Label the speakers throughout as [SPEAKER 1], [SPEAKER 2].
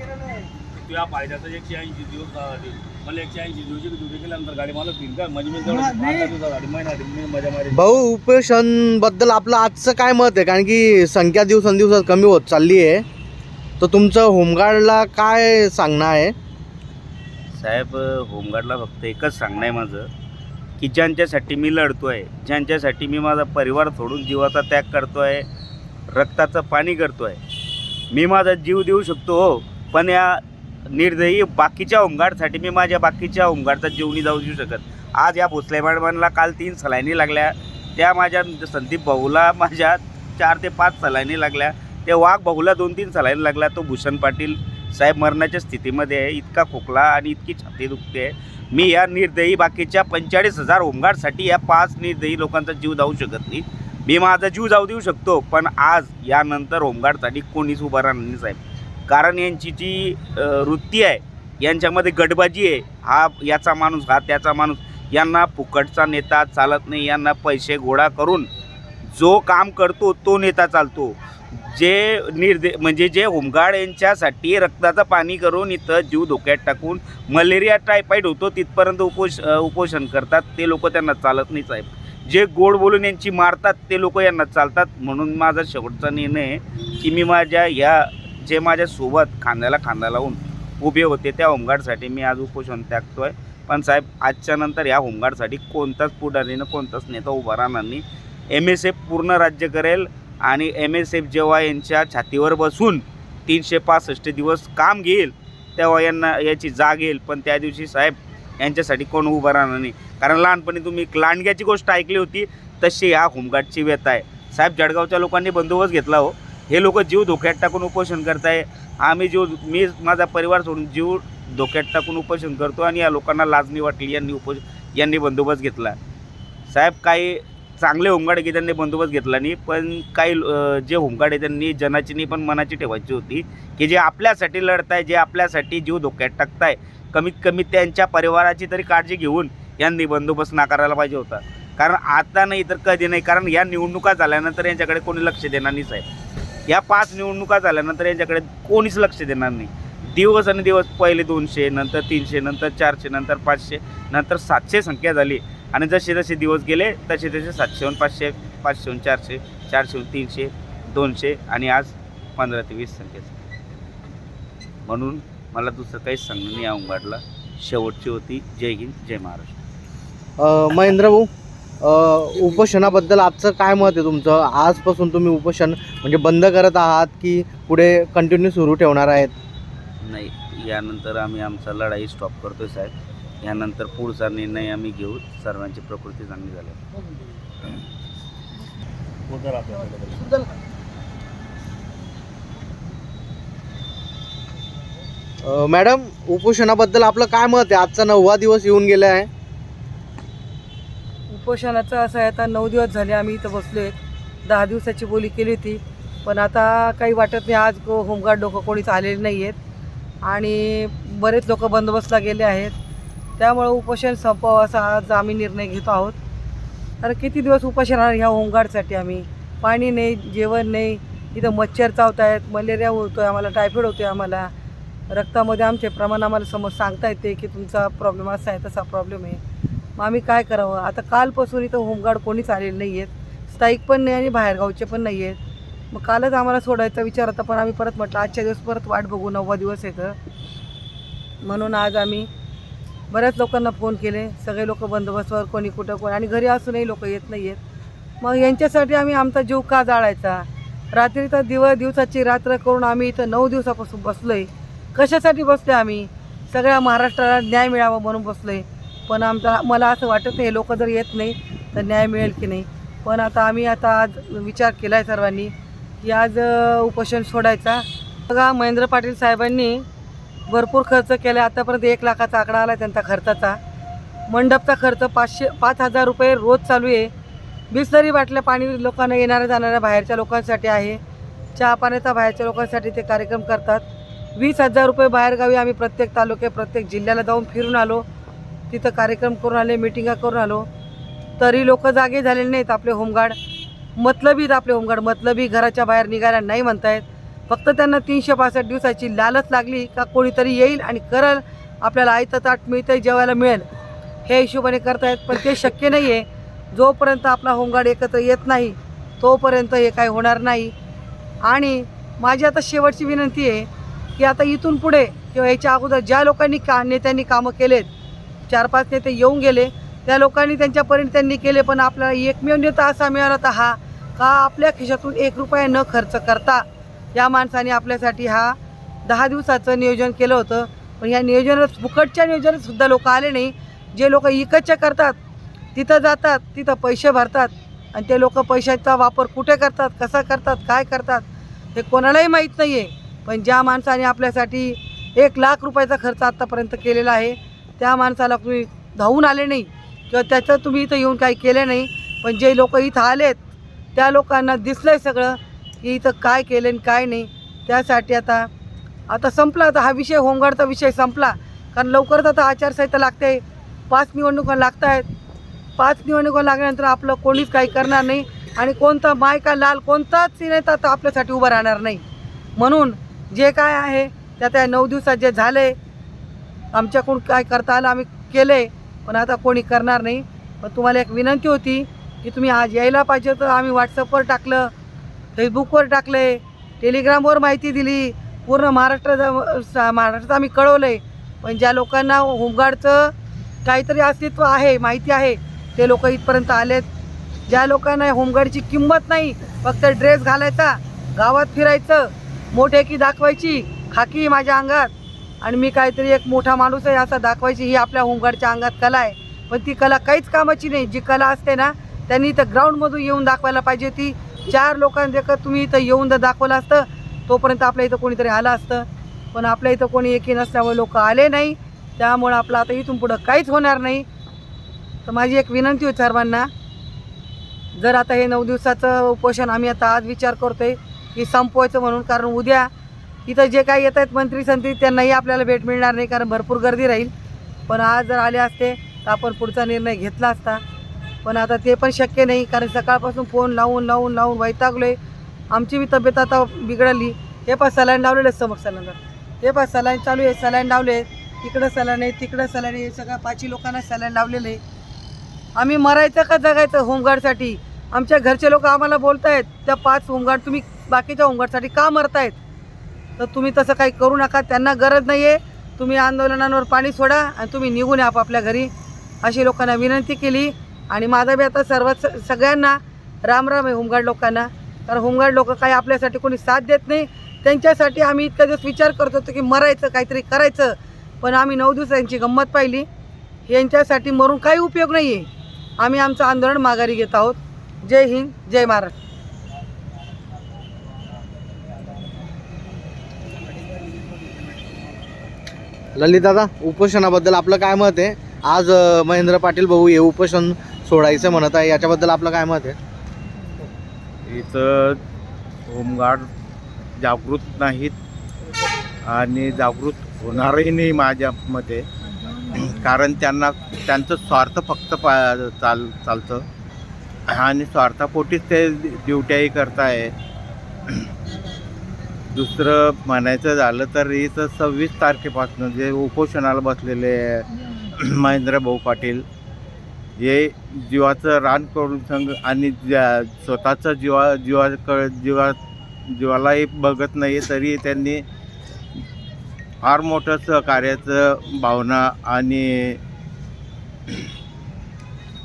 [SPEAKER 1] तुझ्या फायद्याचं एकशे ऐंशी दिवस. मला एकशे ऐंशी दिवशी ड्युटी केल्यानंतर गाडी मला तीन का? म्हणजे मी जवळ गाडी महिना मजा मारी
[SPEAKER 2] भाऊ उपोषणबद्दल आपलं आजचं काय मत आहे? कारण की संख्या दिवसेंदिवस कमी होत चालली आहे. तर तुमचं होमगार्डला काय सांगणं आहे?
[SPEAKER 3] साहेब होमगार्डला फक्त एकच सांगणं आहे माझं की ज्यांच्यासाठी मी लढतो आहे ज्यांच्यासाठी मी माझा परिवार सोडून जीवाचा त्याग करतो आहे रक्ताचं पाणी करतो आहे मी माझा जीव देऊ शकतो हो. पण या निर्दयी बाकीच्या होमगार्डसाठी मी माझ्या बाकीच्या होमगार्डचा जीव जाऊ देऊ शकत. आज या भोसले मॅडमांना काल तीन सलायनी लागल्या. त्या माझ्या संदीप भाऊला माझ्या चार ते पाच सलायनी लागल्या. त्या वाघ भाऊला दोन तीन सलाईनी लागल्या. तो भूषण पाटील साहेब मरणाच्या स्थितीमध्ये आहे. इतका खोकला आणि इतकी छाती दुखते आहे. मी या निर्दयी बाकीच्या पंचेचाळीस हजार होमगार्डसाठी या पाच निर्दयी लोकांचा जीव जाऊ शकत नाही. मी माझा जीव जाऊ देऊ शकतो. पण आज यानंतर होमगार्डसाठी कोणीच उभं राहणार नाही साहेब. कारण यांची जी वृत्ती आहे यांच्यामध्ये गटबाजी आहे हा याचा माणूस हा त्याचा माणूस यांना फुकटचा नेता चालत नाही यांना पैसे गोळा करून जो काम करतो तो नेता चालतो. जे निर्दे म्हणजे जे होमगार्ड यांच्यासाठी रक्ताचं पाणी करून इथं जीव धोक्यात टाकून मलेरिया टायफाईड होतो तिथपर्यंत उपोष उपोषण करतात ते लोक त्यांना चालत नाही साहेब. जे गोड बोलून यांची मारतात ते लोक यांना चालतात. म्हणून माझा शेवटचा निर्णय आहे की मी माझ्या या जे माझ्यासोबत खांद्याला खांदा लावून उभे होते त्या होमगार्डसाठी मी आज उपोषण त्यागतो आहे पण साहेब आजच्या नंतर या होमगार्डसाठी कोणताच पुढारीनं कोणताच नेता उभा राहणार नाही. एम एस एफ पूर्ण राज्य करेल आणि एम एस एफ जेव्हा यांच्या छातीवर बसून तीनशे पासष्ट दिवस काम घेईल तेव्हा यांना याची जाग येईल. पण त्या दिवशी साहेब यांच्यासाठी कोण उभं राहणार नाही. कारण लहानपणी तुम्ही लांडग्याची गोष्ट ऐकली होती तशी ह्या होमगार्डची व्यथा आहे. साहेब जळगावच्या लोकांनी बंदोबस्त घेतला हो. हे लोक जीव धोक्यात टाकून उपोषण करताय. आम्ही जीव मी माझा परिवार सोडून जीव धोक्यात टाकून उपोषण करतो आणि या लोकांना लाजणी वाटली यांनी उपोष यांनी बंदोबस्त घेतला. साहेब काही चांगले होमगार्ड की त्यांनी बंदोबस्त घेतला नाही पण काही जे होमगार्ड आहे त्यांनी जनाची नाही पण मनाची ठेवायची होती की जे आपल्यासाठी लढताय जे आपल्यासाठी जीव धोक्यात टाकताय कमीत कमी त्यांच्या परिवाराची तरी काळजी घेऊन यांनी बंदोबस्त नाकारायला पाहिजे होता. कारण आता नाही तर कधी नाही कारण या निवडणुका झाल्यानंतर यांच्याकडे कोणी लक्ष देणार नाही साहेब. या पाच निवडणुका झाल्यानंतर यांच्याकडे कोणीच लक्ष देणार नाही. दिवस आणि दिवस पहिले दोनशे नंतर तीनशे नंतर चारशे नंतर पाचशे नंतर सातशे संख्या झाली. आणि जसे जसे दिवस गेले तसे तसे सातशेहून पाचशे पाचशेहून चारशे चारशेहून तीनशे दोनशे आणि आज पंधरा ते वीस संख्या झाली. म्हणून मला दुसरं काहीच सांगणं नाही या वाटलं शेवटची होती. जय हिंद जय महाराष्ट्र.
[SPEAKER 2] महेंद्र भाऊ. उपोषणाबद्दल आजचं काय मत आहे तुमचं? आजपासून तुम्ही उपोषण म्हणजे बंद करत आहात की पुढे कंटिन्यू सुरू ठेवणार आहेत?
[SPEAKER 3] नाही यानंतर आम्ही आमचा लढाई स्टॉप करतोय साहेब. यानंतर पुढचा निर्णय आम्ही घेऊ. सर्वांची प्रकृती चांगली झाली.
[SPEAKER 2] मॅडम उपोषणाबद्दल आपलं काय मत आहे? आजचा नववा दिवस येऊन गेला आहे
[SPEAKER 4] उपोषणाचं असं आहे. आता नऊ दिवस झाले आम्ही इथं बसलो आहे दहा दिवसाची बोली केली होती. पण आता काही वाटत नाही. आज होमगार्ड लोकं कोणीच आलेले नाही आहेत आणि बरेच लोक बंदोबस्तला गेले आहेत. त्यामुळं उपोषण संपवावं असा आज आम्ही निर्णय घेतो आहोत. तर किती दिवस उपोषण राहणार ह्या होमगार्डसाठी आम्ही? पाणी नाही जेवण नाही. इथं मच्छर चावत आहेत मलेरिया होतो आहे आम्हाला टायफॉईड होतो आहे आम्हाला. रक्तामध्ये आमचे प्रमाण आम्हाला समज सांगता येते की तुमचा प्रॉब्लेम असा आहे तसा प्रॉब्लेम आहे. मग आम्ही काय करावं? आता कालपासून इथं होमगार्ड कोणीच आलेले नाही आहेत स्थायिक पण नाही आणि बाहेरगावचे पण नाही आहेत मग कालच आम्हाला सोडायचा विचार होता पण आम्ही परत म्हटलं आजच्या दिवस परत वाट बघू नववा दिवस येतं म्हणून आज आम्ही बऱ्याच लोकांना फोन केले. सगळे लोक बंदोबस्तवर कोणी कुठं कोण आणि घरी असूनही लोक येत नाही आहेत मग यांच्यासाठी आम्ही आमचा जीव का जाळायचा? रात्रीचा दिवस दिवसाची रात्र करून आम्ही इथं नऊ दिवसापासून बसलो आहे कशासाठी बसलो आम्ही? सगळ्या महाराष्ट्राला न्याय मिळावा म्हणून बसलो आहे पण आमचा मला असं वाटत नाही लोक जर येत नाही तर न्याय मिळेल की नाही. पण आता आम्ही आता आज विचार केला आहे सर्वांनी की आज उपोषण सोडायचा. बघा महेंद्र पाटील साहेबांनी भरपूर खर्च केला आतापर्यंत एक लाखाचा आकडा आला त्यांचा खर्चाचा. मंडपचा खर्च पाचशे पाच हजार रुपये रोज चालू आहे. बिसलरी बाटल्या पाणी लोकांना येणाऱ्या जाणाऱ्या बाहेरच्या लोकांसाठी आहे. चहा पाण्याचा बाहेरच्या लोकांसाठी ते कार्यक्रम करतात. वीस हजार रुपये बाहेरगावी आम्ही प्रत्येक तालुके प्रत्येक जिल्ह्याला जाऊन फिरून आलो. तिथं कार्यक्रम करून आले मिटिंगा करून आलो. तरी लोक जागे झालेले नाहीत आपले होमगार्ड. मतलबीत आपले होमगार्ड. मतलबी घराच्या बाहेर निघायला नाही म्हणतायत. फक्त त्यांना तीनशे पासष्ट दिवसाची लालच लागली का कोणीतरी येईल आणि करल. आपल्याला आयतं ताट मिळतं जेवायला मिळेल. हे हिशोबाने करतायत पण ते शक्य नाही आहे जोपर्यंत आपला होमगार्ड एकत्र येत नाही तोपर्यंत हे काय होणार नाही. आणि माझी आता शेवटची विनंती आहे की आता इथून पुढे किंवा याच्या अगोदर ज्या लोकांनी का नेत्यांनी कामं केलेत चार पाच नेते येऊन गेले. त्या लोकांनी त्यांच्यापर्यंत त्यांनी केले पण आपल्याला एकमेव नेता असा मिळाला तर हा का आपल्या खिशातून एक रुपया न खर्च करता या माणसाने आपल्यासाठी हा दहा दिवसाचं नियोजन केलं होतं. पण या नियोजनात फुकटच्या नियोजनात सुद्धा लोक आले नाही. जे लोक इकडच्या करतात तिथं जातात तिथं पैसे भरतात आणि ते लोक पैशाचा वापर कुठे करतात कसा करतात काय करतात हे कोणालाही माहीत नाही आहे पण ज्या माणसाने आपल्यासाठी एक लाख रुपयाचा खर्च आत्तापर्यंत केलेला आहे त्या माणसाला तुम्ही धावून आले नाही किंवा त्याचं तुम्ही इथं येऊन काही केलं नाही पण जे लोक इथं आलेत त्या लोकांना दिसलं आहे सगळं की इथं काय केलं आणि काय नाही. त्यासाठी आता आता संपला आता हा विषय होमगार्डचा विषय संपला. कारण लवकरच आता आचारसंहिता लागते. पाच निवडणुका लागत आहेत पाच निवडणुका लागल्यानंतर आपलं कोणीच काही करणार नाही आणि कोणता मायका लाल कोणताच नेता आता आपल्यासाठी उभा राहणार नाही. म्हणून जे काय आहे त्या त्या नऊ दिवसात जे झाले आमच्याकडून काय करता आलं आम्ही केलं आहे पण आता कोणी करणार नाही. पण तुम्हाला एक विनंती होती की तुम्ही आज यायला पाहिजे तर आम्ही व्हॉट्सअपवर टाकलं फेसबुकवर टाकलं आहे टेलिग्रामवर माहिती दिली. पूर्ण महाराष्ट्र महाराष्ट्रात आम्ही कळवलं आहे पण ज्या लोकांना होमगार्डचं काहीतरी अस्तित्व आहे माहिती आहे ते लोक इथपर्यंत आलेत. ज्या लोकांना होमगार्डची किंमत नाही फक्त ड्रेस घालायचा गावात फिरायचं मोठेकी दाखवायची खाकी माझ्या अंगात. आणि मी काहीतरी एक मोठा माणूस आहे असा दाखवायची ही आपल्या होमगार्डच्या अंगात कला आहे. पण ती कला काहीच कामाची नाही. जी कला असते ना त्यांनी इथं ग्राउंडमधून येऊन दाखवायला पाहिजे. ती चार लोकांदेखत तुम्ही इथं येऊन जर दाखवलं असतं तोपर्यंत आपल्या इथं कोणीतरी आलं असतं. पण आपल्या इथं कोणी एकी नसल्यामुळे लोक आले नाही. त्यामुळं आपलं आता इथून पुढं काहीच होणार नाही. तर माझी एक विनंती होती सर्वांना जर आता हे नऊ दिवसाचं उपोषण आम्ही आता आज विचार करतो आहे की संपवायचं म्हणून. कारण उद्या इथं जे काही येत आहेत मंत्री संत्री त्यांनाही आपल्याला भेट मिळणार नाही कारण भरपूर गर्दी राहील. पण आज जर आले असते तर आपण पुढचा निर्णय घेतला असता. पण आता ते पण शक्य नाही कारण सकाळपासून फोन लावून लावून लावून वैतागलो आहे आमची बी तब्येत आता बिघडली. हे पण सलाईन लावलेलं आहे समोर सलाईनवर. हे पण सलाईन चालू आहे सलाईन लावले तिकडं सलाईन आहे तिकडं सलाईन आहे. सगळ्या पाचही लोकांना सलाईन लावलेलं आहे. आम्ही मरायचं का जगायचं होमगार्डसाठी? आमच्या घरचे लोक आम्हाला बोलत आहेत त्या पाच होमगार्ड तुम्ही बाकीच्या होमगार्डसाठी का मरतायत? तर तुम्ही तसं काही करू नका त्यांना गरज नाही आहे तुम्ही आंदोलनांवर पाणी सोडा आणि तुम्ही निघून या आपापल्या घरी. अशी लोकांना विनंती केली. आणि माझा बी आता सर्व सगळ्यांना राम राम आहे होमगार्ड लोकांना. कारण होमगार्ड लोक काही आपल्यासाठी कोणी साथ देत नाही. त्यांच्यासाठी आम्ही इतका दिवस विचार करत होतो की मरायचं काहीतरी करायचं. पण आम्ही नऊ दिवसांची गंमत पाहिली. यांच्यासाठी मरून काही उपयोग नाही आहे आम्ही आमचं आंदोलन माघारी घेत आहोत. जय हिंद जय महाराष्ट्र.
[SPEAKER 2] ललित दादा उपोषणाबद्दल आपलं काय मत आहे? आज महेंद्र पाटील भाऊ हे उपोषण सोडायचं म्हणत आहे याच्याबद्दल आपलं काय मत आहे?
[SPEAKER 5] इथं होमगार्ड जागृत नाहीत आणि जागृत होणारही नाही माझ्या मते. कारण त्यांना त्यांचं स्वार्थ फक्त पा चाल चालतं. आणि स्वार्थापोटीच ते ड्युट्याही करताय. दुसरं म्हणायचं झालं तर इथं सव्वीस तारखेपासून जे उपोषणाला बसलेले महेंद्र भाऊ पाटील हे जीवाचं रान करून संग आणि ज्या- स्वतःचं जीवा जीवाक जीवा जीवालाही बघत नाही तरी त्यांनी फार मोठं सहकार्याचं भावना आणि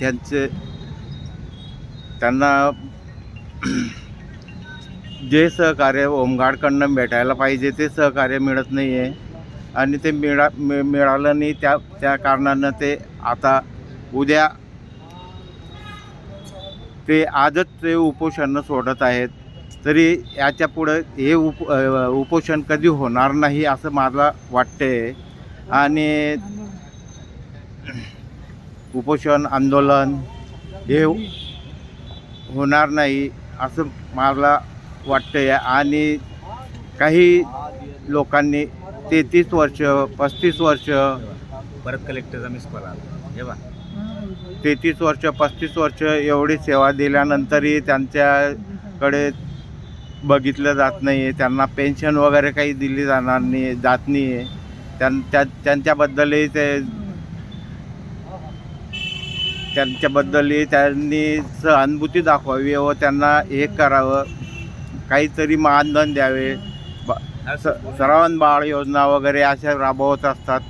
[SPEAKER 5] त्यांचे त्यांना जे सहकार्य होमगार्डकडनं भेटायला पाहिजे ते सहकार्य मिळत नाही आहे आणि ते मिळा मि मिळालं नाही त्या त्या कारणानं ते आता उद्या ते आजच ते उपोषणं सोडत आहेत. तरी याच्या पुढं हे उप उपोषण कधी होणार नाही असं मला वाटते आणि उपोषण आंदोलन हे होणार नाही असं मला वाटते आणि काही लोकांनी तेहतीस वर्ष पस्तीस वर्ष
[SPEAKER 3] परत कलेक्टरचा मिस कॉल हे बा
[SPEAKER 5] तेहतीस वर्ष पस्तीस वर्ष एवढी सेवा दिल्यानंतरही त्यांच्याकडे बघितलं जात नाही आहे त्यांना पेन्शन वगैरे काही दिली जाणार नाही जात नाही आहे त्यां त्या त्यांच्याबद्दलही ते त्यांच्याबद्दलही त्यांनी सहानुभूती दाखवावी व त्यांना हे करावं. काहीतरी मानधन द्यावे. श्रावण बाळ योजना वगैरे अशा राबवत असतात.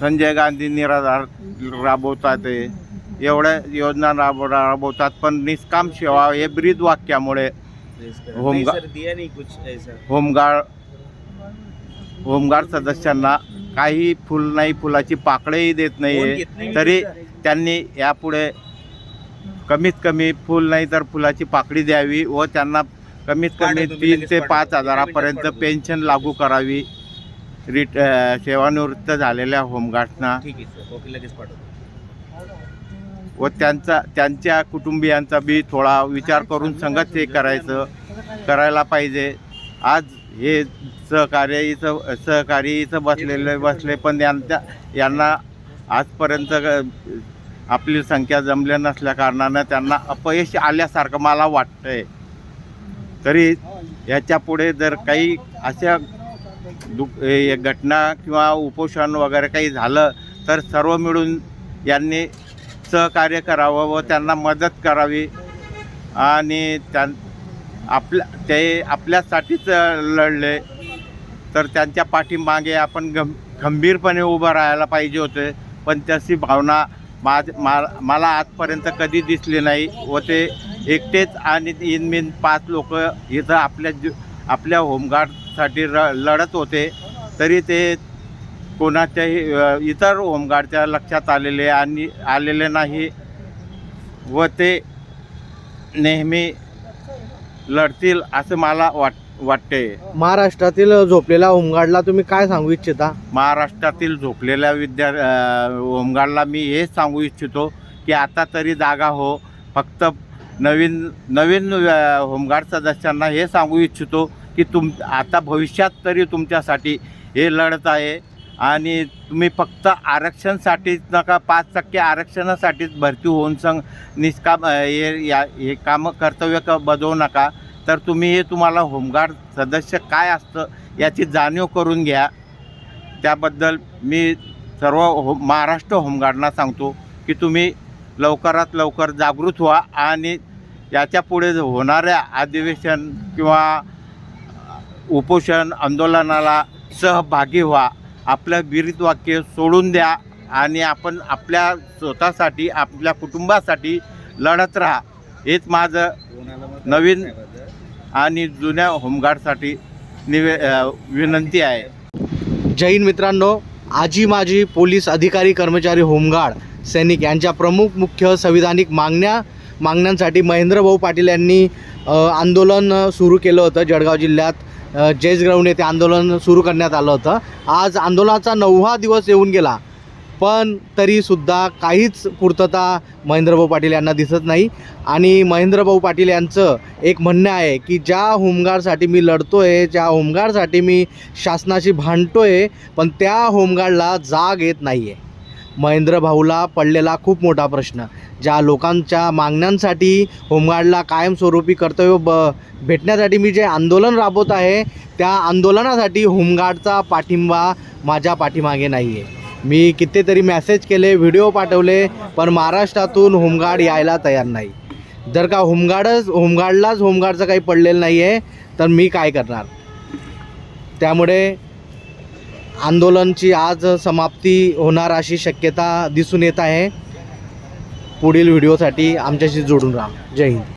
[SPEAKER 5] संजय गांधी निराधार राबवतात हे. एवढ्या योजना राब राबवतात. पण निष्काम सेवा हे ब्रीद वाक्यामुळे होमगा-
[SPEAKER 3] नहीं सर दिया नहीं कुछ ऐसा
[SPEAKER 5] होमगार्ड होमगार्ड सदस्यांना काही फुल नाही फुलाची पाकळेही देत नाही? तरी त्यांनी यापुढे कमीत कमी फुल नाही तर फुलाची पाकळी द्यावी व त्यांना कमीत कमी तीन ते. पाच हजारापर्यंत. पेन्शन लागू करावी. रिट सेवानिवृत्त झालेल्या होमगार्डना.
[SPEAKER 3] ठीक आहे सर. ओके लगेच पाठवतो
[SPEAKER 5] व त्यांचा त्यांच्या कुटुंबियांचा बी थोडा विचार करून संगत हे करायचं करायला पाहिजे. आज हे सहकार्य इथं सहकारी इथं बसलेले बसले पण यांच्या यांना आजपर्यंत आपली संख्या जमल्या नसल्या कारणानं त्यांना अपयश आल्यासारखं मला वाटतंय. तरी याच्यापुढे जर काही अशा दु घटना किंवा उपोषण वगैरे काही झालं तर सर्व मिळून यांनी सहकार्य करावं व त्यांना मदत करावी. आणि त्यां आपल्या ते आपल्यासाठीच लढले तर त्यांच्या पाठीमागे आपण गं गंभीरपणे उभं राहायला पाहिजे होते. पण तशी भावना माझ मा मला आजपर्यंत कधी दिसले नाही व ते एकटेच आणि इनमिन पाच लोक इथं आपल्या जु आपल्या होमगार्डसाठी र लढत होते. तरी ते कोणाच्याही इतर होमगार्डच्या लक्षात आलेले आणि आलेले नाही व ते नेहमी लढतील असं मला वाट वाटते
[SPEAKER 2] महाराष्ट्रातील झोपलेल्या होमगार्डला तुम्ही काय सांगू इच्छिता?
[SPEAKER 5] महाराष्ट्रातील झोपलेल्या विद्या अ, होमगार्डला मी हेच सांगू इच्छितो की आता तरी जागा हो. फक्त नवीन नवीन अ, होमगार्ड सदस्यांना हे सांगू इच्छितो की तुम आता भविष्यात तरी तुमच्यासाठी हे लढत आहे. आणि तुम्ही फक्त आरक्षणसाठीच नका पाच टक्के आरक्षणासाठीच भरती होऊन संग निष्काम हे या हे कामं कर्तव्य क बजवू नका. तर तुम्ही हे तुम्हाला होमगार्ड सदस्य काय असतं याची जाणीव करून घ्या. त्याबद्दल मी सर्व हो महाराष्ट्र होमगार्डना सांगतो की तुम्ही लवकरात लवकर जागृत व्हा आणि याच्यापुढे होणाऱ्या अधिवेशन किंवा उपोषण आंदोलनाला सहभागी व्हा. आपलं विरित वाक्य सोडून द्या आणि आपण आपल्या स्वतःसाठी आपल्या कुटुंबासाठी लढत राहा. हेच माझं नवीन आणि जुन्या होमगार्डसाठी निवे विनंती आहे.
[SPEAKER 2] जैन मित्रांनो. आजी माजी पोलीस अधिकारी कर्मचारी होमगार्ड सैनिक यांच्या प्रमुख मुख्य संविधानिक मागण्या मागण्यांसाठी महेंद्रभाऊ पाटील यांनी आंदोलन सुरू केलं होतं जळगाव जिल्ह्यात. जेज ग्राउंड येथे आंदोलन सुरू करण्यात आलं होतं. आज आंदोलनाचा नववा दिवस येऊन गेला. पण तरीसुद्धा काहीच पूर्तता महेंद्रभाऊ पाटील यांना दिसत नाही. आणि महेंद्रभाऊ पाटील यांचं एक म्हणणं आहे की ज्या होमगार्डसाठी मी लढतो आहे ज्या होमगार्डसाठी मी शासनाशी भांडतो आहे पण त्या होमगार्डला जाग येत नाही आहे महेंद्र भाऊला पडलेला खूप मोठा प्रश्न. ज्या लोकांच्या मागण्यांसाठी होमगार्डला कायमस्वरूपी कर्तव्य ब भेटण्यासाठी मी जे आंदोलन राबवत आहे त्या आंदोलनासाठी होमगार्डचा पाठिंबा माझ्या पाठीमागे नाही आहे मी कितीतरी मेसेज केले व्हिडिओ पाठवले पण महाराष्ट्रातून होमगार्ड यायला तयार नाही. जर का होमगार्डच होमगार्डलाच होमगार्डचं काही पडलेलं नाही आहे तर मी काय करणार? त्यामुळे आंदोलनची आज समाप्ती होणार अशी शक्यता दिसून येत आहे. पुढील व्हिडिओसाठी आमच्याशी जोडून राहा. जय हिंद.